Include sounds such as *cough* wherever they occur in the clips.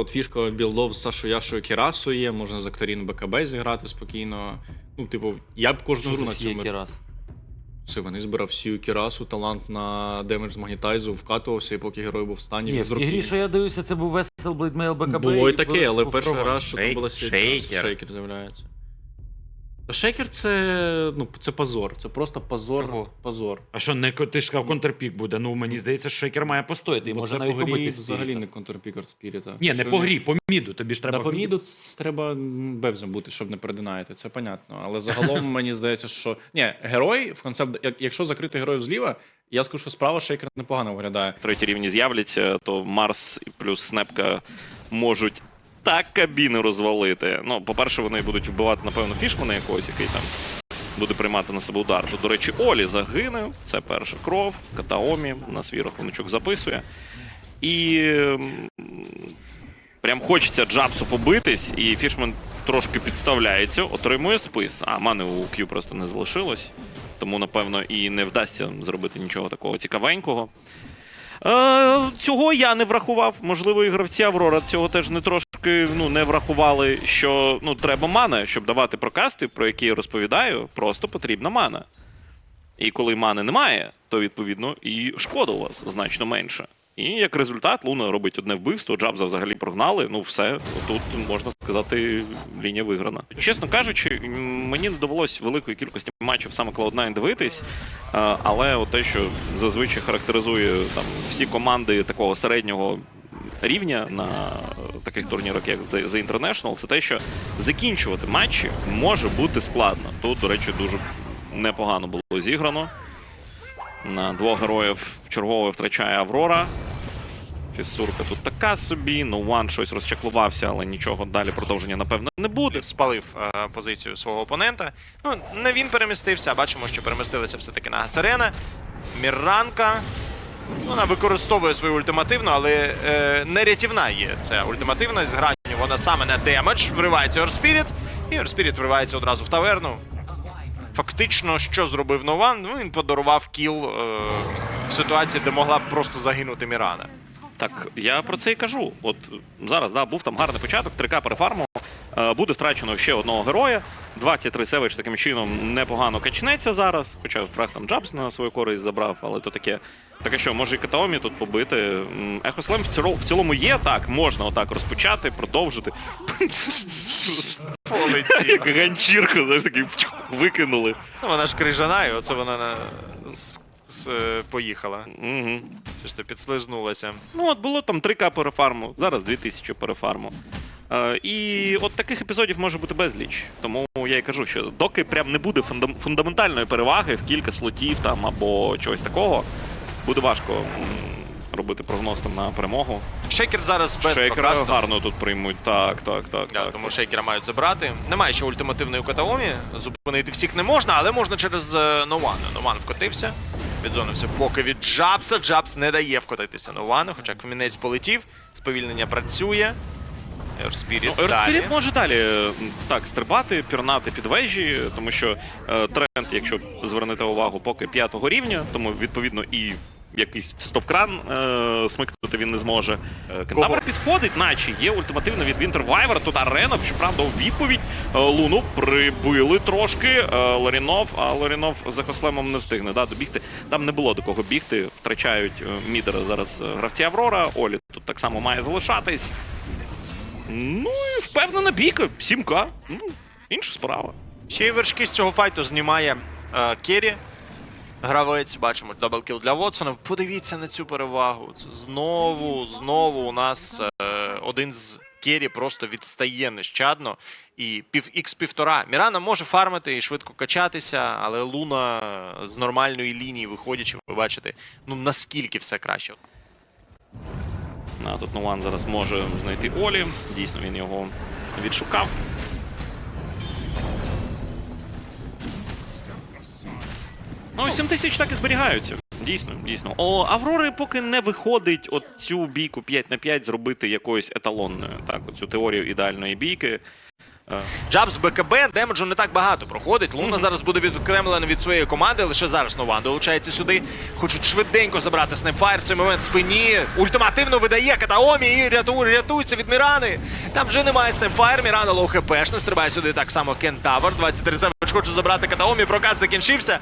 От фішка білдов з Сашою Яшою Кірасу є, можна з Акторін БКБ зіграти спокійно. Ну, типу, я б кожну гру на цьому. Кірас? Це вони збирав всю Кірасу, талант на демедж з магнітайзу, вкатувався, і поки герой був в стані. Ні, він в з тій руки. грі, що я дивився, це був Весел Блейдмейл БКБ. Було і таке, але перший раз, що там була світ, шейкер. шейкер з'являється. Та Шейкер це, ну, це позор. Це просто позор. Чого? позор. А що, не ти ж сказав, контрпік буде. Ну, мені здається, що шейкер має постояти і може це навіть по грі побити взагалі Спіріта. не контрпікер спіріта. Ні, не Що по грі, по міду. Тобі ж треба Та по міду. ц- треба бевзом бути, щоб не перединаєте, це понятно. Але загалом *laughs* мені здається, що ні, герой в концепт, як- якщо закрити героїв зліва, я скажу, що справа шейкер непогано виглядає. треті рівні з'являться, то Марс плюс Снепка можуть так кабіни розвалити. Ну, по-перше, вони будуть вбивати, напевно, фішмана якогось, який там буде приймати на себе удар. То, до речі, Олі загине. Це перша кров. Катаомі на свій рахуночок записує. І прям хочеться Джабсу побитись, і Фішман трошки підставляється, отримує спис. А мани у Q просто не залишилось. Тому, напевно, і не вдасться зробити нічого такого цікавенького. Е, цього я не врахував. Можливо, і гравці Аврора цього теж не трошки ну, не врахували, що ну, треба мана, щоб давати прокасти, про які я розповідаю, просто потрібна мана. І коли мани немає, то відповідно і шкода у вас значно менше. І як результат, Луна робить одне вбивство, Джабза взагалі прогнали. Ну, все, тут можна сказати, лінія виграна. Чесно кажучи, мені не довелось великої кількості матчів саме Cloud9 дивитись, але те, що зазвичай характеризує там всі команди такого середнього рівня на таких турнірах, як The International, це те, що закінчувати матчі може бути складно. Тут, до речі, дуже непогано було зіграно. На двох героїв чергово втрачає Аврора. Фісурка тут така собі. Ну, Ван щось розчаклувався, але нічого далі продовження, напевно, не буде. спалив е, позицію свого опонента. Ну, не він перемістився, а бачимо, що перемістилися все-таки на Гасарена. Мірранка. Вона використовує свою ультимативну, але е, не рятівна є. Це ультимативна з гранню. Вона саме на демедж. Вривається Орспіріт. І Орспіріт вривається одразу в таверну. Фактично, що зробив Нован? Ну, він подарував кіл е, в ситуації, де могла б просто загинути Мірана. Так, я про це і кажу. От зараз да, був там гарний початок, 3К перефарму. Е, Буде втрачено ще одного героя. 23 Севич таким чином непогано качнеться зараз. Хоча фраг там Джабс на свою користь забрав, але то таке. Таке що, може і Катаомі тут побити. Ехослем в ціло- в цілому є так, можна отак розпочати, продовжити. Як ганчірка, знаєш, такий викинули. Ну, вона ж крижана, і оце вона на... з... з... е, поїхала. Угу. Чисто підслизнулася. Ну, от було там 3К перефарму, зараз 2000 перефарму. Е, і от таких епізодів може бути безліч. Тому я і кажу, що доки прям не буде фундам- фундаментальної переваги в кілька слотів там або чогось такого, буде важко робити прогноз там на перемогу. Шейкер зараз без Шейкера прокасту. гарно тут приймуть. Так, так, так. Да, так. тому шейкера мають забрати. Немає ще ультимативної катаомі. Зупинити всіх не можна, але можна через е, Нована. Нован вкотився. Відзонився поки від Джабса. Джабс не дає вкотитися увану, хоча Кмінець полетів. Сповільнення працює. Ерспіріт Ну, далі. Може далі так стрибати, пірнати під вежі, тому що е, тренд, якщо звернете увагу, поки п'ятого рівня, тому відповідно і якийсь стоп-кран е, смикнути він не зможе. Е, Кентавр підходить, наче є ультимативно від Вінтер Вайвера. Тут арена, щоправда, у відповідь е, Луну прибили трошки. Е, Ларінов, а Ларінов за Кослемом не встигне да, добігти. Там не було до кого бігти. Втрачають е, мідера зараз гравці Аврора. Олі тут так само має залишатись. Ну і впевнена бійка, 7К. Ну, інша справа. Ще й вершки з цього файту знімає е, Керрі. Гравець, бачимо, даблкіл для Вотсона. Подивіться на цю перевагу. Це знову, знову у нас е, один з Керрі просто відстає нещадно. І пів ікс півтора. Мірана може фармити і швидко качатися, але Луна з нормальної лінії виходячи, ви бачите, ну наскільки все краще. А тут Нуан зараз може знайти Олі. Дійсно, він його відшукав. Ну, 7 тисяч так і зберігаються. Дійсно, дійсно. О, Аврори поки не виходить от цю бійку 5 на 5 зробити якоюсь еталонною. Так, оцю теорію ідеальної бійки. Джабс БКБ демеджу не так багато проходить. Луна зараз буде відокремлена від своєї команди. Лише зараз Нован долучається сюди. Хочуть швиденько забрати снайпфайр. В цей момент в спині ультимативно видає Катаомі і рятує, рятується від Мірани. Там вже немає снайпфайр. Мірана лоу хпшна. Стрибає сюди так само Кентавр. 23 Севич хоче забрати Катаомі. Проказ закінчився.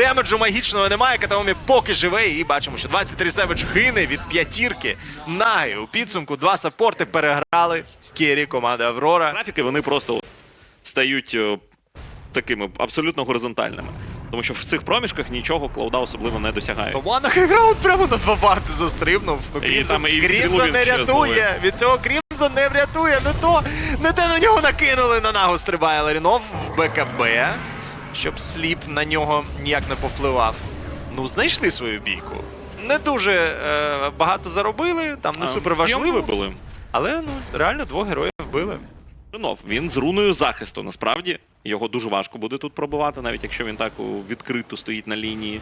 Демеджу магічного немає. Катаомі поки живе. І бачимо, що 23 Севич гине від п'ятірки. Наги у підсумку. Два саппорти переграли. Кері команди Аврора. Графіки вони просто стають е, такими абсолютно горизонтальними. Тому що в цих проміжках нічого клауда особливо не досягає. Ванна Хеграунд прямо на два варти застрибнув. Ну, І Крімзон, там і Крімзон Кріловін не рятує. Від цього Крімзон не врятує. Не то, не те на нього накинули. На ногу стрибає Ларінов в БКБ, щоб сліп на нього ніяк не повпливав. Ну, знайшли свою бійку. Не дуже е, багато заробили, там не супер важливо. вибили. Але ну реально двох героїв вбили. Ренов, він з руною захисту. Насправді його дуже важко буде тут пробивати, навіть якщо він так відкрито стоїть на лінії.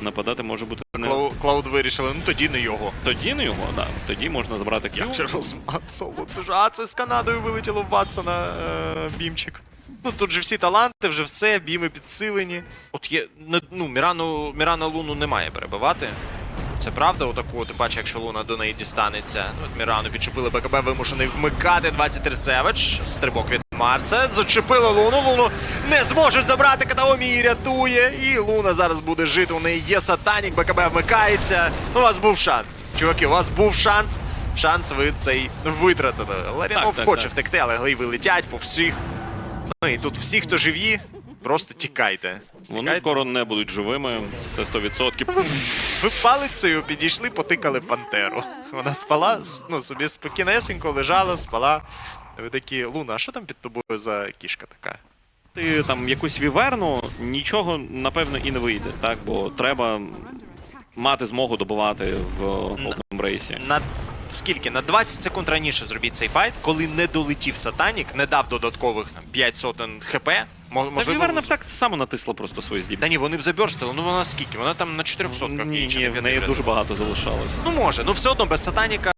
Нападати може бути не Клау- Клауд вирішили, ну тоді не його. тоді не його, да. Тоді можна забрати кіл. Як же розмат? Це ж а це з Канадою вилетіло в Ватсона е, бімчик. Ну тут же всі таланти, вже все, біми підсилені. От є ну, Мірану, Мірана Луну не має перебивати. Це правда, отаку, ти бачиш, якщо Луна до неї дістанеться. Ну, от Мірану підчепили БКБ, вимушений вмикати 23 Севич. Стрибок від Марса. Зачепили Луну. Луну не зможуть забрати. Катаомі її рятує. І Луна зараз буде жити. У неї є сатанік, БКБ вмикається. Ну, у вас був шанс. Чуваки, у вас був шанс. Шанс ви цей витратили. Ларінов хоче так. втекти, але глейви летять по всіх. Ну і тут всі, хто живі, просто тікайте. Вони Тікайте. скоро не будуть живими, це 100%. Ви палицею підійшли, потикали пантеру. Вона спала, с- ну собі спокійнесенько лежала, спала. Ви такі, Луна, а що там під тобою за кішка така? Ти там якусь віверну, нічого напевно і не вийде, так? Бо треба мати змогу добувати в Golden рейсі. На скільки? На 20 секунд раніше зробіть цей файт, коли не долетів сатанік, не дав додаткових там, 5 сотень хп. Та Можливо, віверна б так само натисла просто свої Та здібності. ні, вони б заберстили. Ну вона скільки? Вона там на 400 Ні, ні, в неї дуже багато залишалось. Ну може, ну все одно без сатаніка.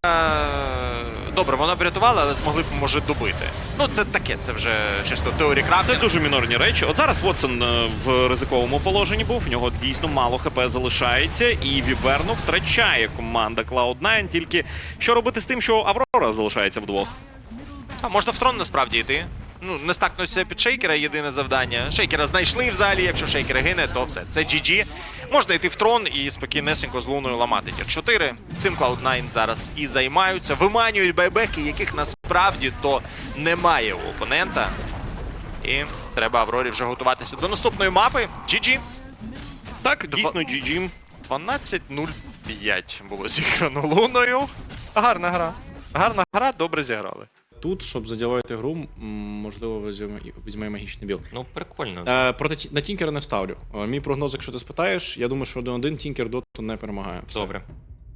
Добре, вона врятувала, але змогли б може добити. Ну це таке, це вже чисто теорія Це дуже мінорні речі. От зараз Вотсон е, в ризиковому положенні був. В нього дійсно мало хп залишається, і Віверну втрачає команда Cloud9. Тільки що робити з тим, що Аврора залишається вдвох? А можна в трон насправді йти. Ну, не стакнуться під шейкера єдине завдання. Шейкера знайшли взагалі, якщо шейкер гине, то все. Це GG. Можна йти в трон і спокійнесенько з луною ламати тір 4. Цим Cloud9 зараз і займаються. Виманюють байбеки, яких насправді то немає у опонента. І треба Аврорі вже готуватися до наступної мапи. GG. Так, дійсно, GG. 12.05 було зіграно луною. Гарна гра. Гарна гра, добре зіграли. Тут, щоб заділити гру, можливо, візьме, візьме магічний біл. Ну, прикольно. Е, проти на Тінкера не ставлю. Е, мій прогноз, якщо ти спитаєш, я думаю, що 1-1 Тінкер доту не перемагає. Все. Добре.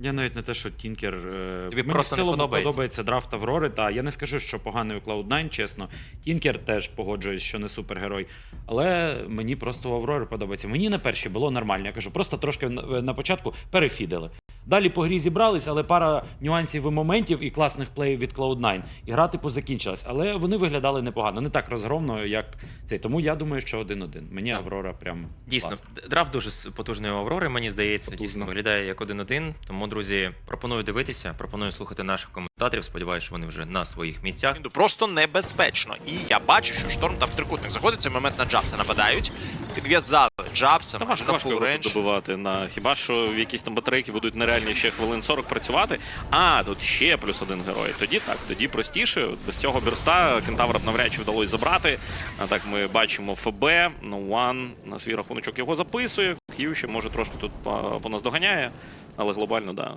Я навіть не те, що Тінкер. е, Тобі мені просто в не цілому подобається. подобається драфт Аврори. Та я не скажу, що поганий у Cloud9, чесно. Тінкер теж погоджуюсь, що не супергерой. Але мені просто у Аврори подобається. Мені на першій було нормально. Я кажу, просто трошки на, на початку перефідили. Далі по грі зібрались, але пара нюансів і моментів і класних плеїв від Cloud9. І гра типу закінчилась. Але вони виглядали непогано, не так розгромно, як цей. Тому я думаю, що 1-1. Мені Аврора прям Дійсно, класна. драфт дуже потужний у Аврори, мені здається, Потужно. дійсно виглядає як один-один. Тому, друзі, пропоную дивитися, пропоную слухати наших коментаторів. Сподіваюся, що вони вже на своїх місцях. Просто небезпечно. І я бачу, що шторм там в трикутник заходить. Цей момент на Джабса нападають. Підв'язали Джабса важко, на важко фул його рейндж. тут добивати. На хіба що в якісь там батарейки будуть нереальні ще хвилин 40 працювати. А, тут ще плюс один герой. Тоді так, тоді простіше. Без цього бірста кентавра б навряд чи вдалося забрати. А так ми бачимо ФБ, No One на свій рахуночок його записує. Хью ще може трошки тут по, по нас доганяє, але глобально, да.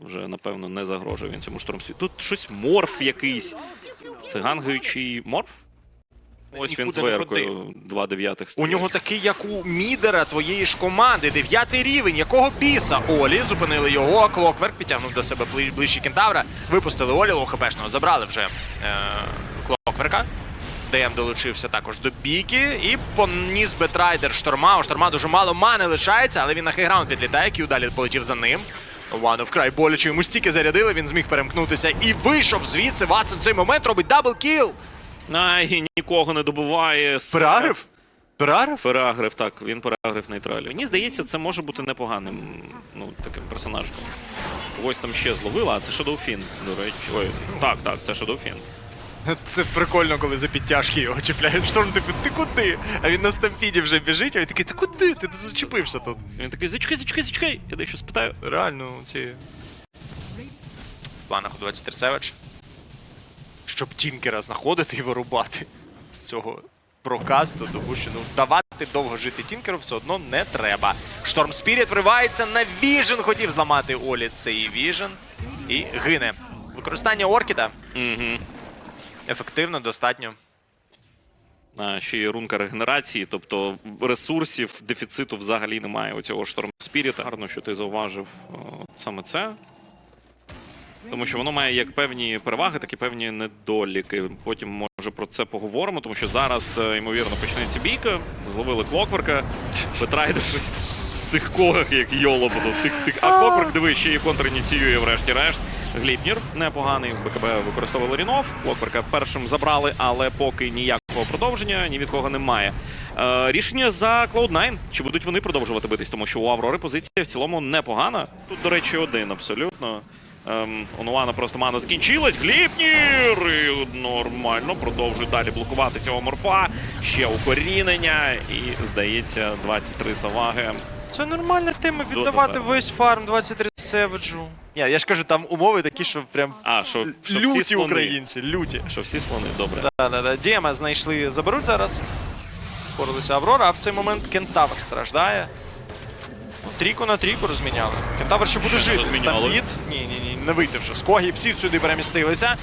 Вже напевно не загрожує він цьому штормсві. Тут щось морф якийсь. Це гангаючий морф? Ось він з Нікуди 2 дев'ятих У нього такий, як у мідера твоєї ж команди. Дев'ятий рівень. Якого біса? Олі зупинили його. Клокверк підтягнув до себе ближче кентавра. Випустили Олі лохпешного. Забрали вже е- Клокверка. ДМ долучився також до бійки і поніс Бетрайдер шторма. У шторма дуже мало мани лишається, але він на хейграунд підлітає. Кью далі полетів за ним. Вану вкрай боляче йому стільки зарядили, він зміг перемкнутися і вийшов звідси. Ватсон в цей момент робить даблкіл. Ай, нікого не добиває. Переагрив? Переагрив? Переагрив, так, він переагрив нейтралі. Мені здається, це може бути непоганим ну, таким персонажем. Ось там ще зловила, а це Shadowfin, до речі. Ой, так, так, це Shadowfin. Це прикольно, коли за підтяжки його чіпляють. Шторм типу, ти куди? А він на стампіді вже біжить, а він такий, ти куди? Ти зачепився тут. Він такий, зачекай, зачекай, зачекай. Я дещо спитаю. Реально, ці. В планах у 23 Savage. Щоб Тінкера знаходити і вирубати з цього прокасту, тому що ну давати довго жити Тінкеру все одно не треба. Шторм Спіріт вривається на Віжен, хотів зламати Олі цей Віжен і гине. Використання Оркіда Угу. ефективно, достатньо. А, ще є рунка регенерації, тобто ресурсів, дефіциту взагалі немає у цього Шторм Спіріта. Гарно, що ти зауважив о, саме це. Тому що воно має як певні переваги, так і певні недоліки. Потім може про це поговоримо, тому що зараз, е, ймовірно, почнеться бійка. Зловили Клокверка. *laughs* Бетрайдер в цих когах, як йоло будуть. Тик-тик. А Клокверк, диви, ще і контриніціює врешті-решт. Гліпнір непоганий. БКБ використовували Рінов. Клокверка першим забрали, але поки ніякого продовження ні від кого немає. Е, рішення за Cloud9. Чи будуть вони продовжувати битись? Тому що у Аврори позиція в цілому непогана. Тут, до речі, один абсолютно. Ем, у просто мана закінчилась. Гліпнір! І нормально продовжує далі блокувати цього морфа. Ще укорінення. І, здається, 23 саваги. Це нормальна тема віддавати весь фарм 23 Севеджу. Ні, я ж кажу, там умови такі, що прям А, що, що всі люті слони. українці, люті. Що всі слони, добре. Да, да, да. Діема знайшли, заберуть зараз. Впоралися Аврора, а в цей момент Кентавр страждає. Ну, Трійку на трійку розміняли. Кентавр ще буде жити. розміняли. Стампід. Ні, ні, ні, не вийде вже. Скогі всі сюди перемістилися.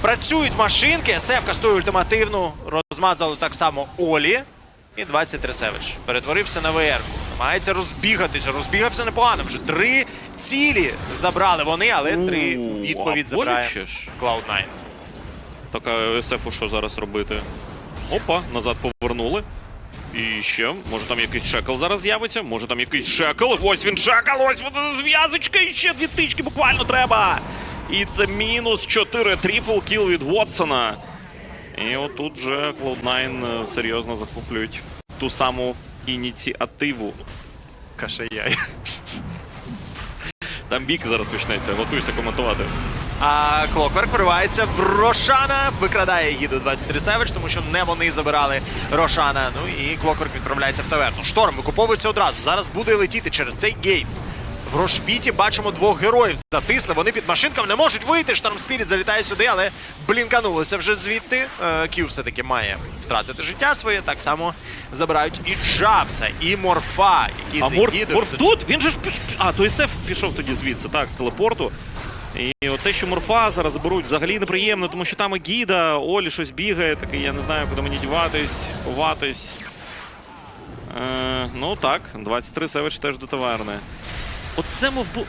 Працюють машинки, СФ кастує ультимативну, розмазали так само Олі. І 23 Севич. Перетворився на ВР. Намагається розбігатися. Розбігався непогано. Вже три цілі забрали вони, але три відповідь забирає. Cloud9. Так, а СФу що зараз робити? Опа, назад повернули. І ще, може там якийсь шекл зараз з'явиться, може там якийсь шекл. Ось він шекл, ось вона зв'язочка, і ще дві тички буквально треба. І це мінус 4 трипл кіл від Вотсона. І отут же Cloud9 е, серйозно захоплюють ту саму ініціативу. Кашаяй. Там бік зараз почнеться, готуйся коментувати. А Клокверк вривається в Рошана, викрадає гіду 23 Savage, тому що не вони забирали Рошана. Ну і Клокверк відправляється в таверну. Шторм викуповується одразу. Зараз буде летіти через цей гейт. В Рошпіті бачимо двох героїв. Затисли, вони під машинками не можуть вийти. Шторм Спіріт залітає сюди, але блінканулося вже звідти. Е, К'ю все-таки має втратити життя своє. Так само забирають і Джабса, і Морфа, які А Морф, Морф тут? Він же ж піш- А, то СФ пішов тоді звідси, так, з телепорту. І от те, що Морфа зараз заберуть, взагалі неприємно, тому що там і Гіда, Олі щось бігає, такий, я не знаю, куди мені діватись, ховатись. Е, ну так, 23 Севич теж до таверни. От це мов бу...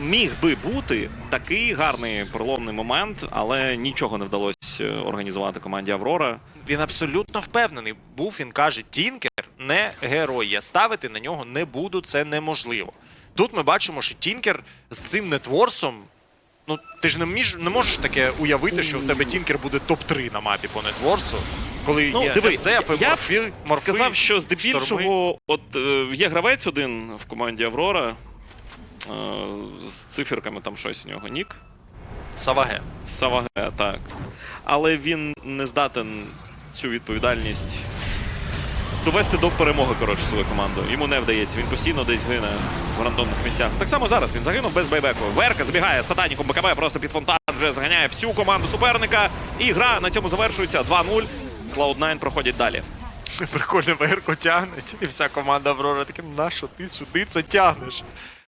міг би бути такий гарний проломний момент, але нічого не вдалося організувати команді Аврора. Він абсолютно впевнений був. Він каже: Тінкер не герой. Я ставити на нього не буду, це неможливо. Тут ми бачимо, що Тінкер з цим нетворсом. Ну, ти ж не, між, не можеш таке уявити, що в тебе Тінкер буде топ-3 на мапі по нетворсу, коли Ну, є диви, SF, і я б морфи. Сказав, що шторми. здебільшого, от е, є гравець один в команді Аврора. Е, з циферками там щось у нього нік. Саваге. Саваге, так. Але він не здатен цю відповідальність довести до перемоги, коротше, свою команду. Йому не вдається. Він постійно десь гине в рандомних місцях. Так само зараз він загинув без байбеку. Верка забігає сатаніком БКБ, просто під фонтан вже заганяє всю команду суперника. І гра на цьому завершується 2-0. Cloud9 проходять далі. Прикольно, верку тягнуть, і вся команда Аврора таке, на що ти сюди це тягнеш?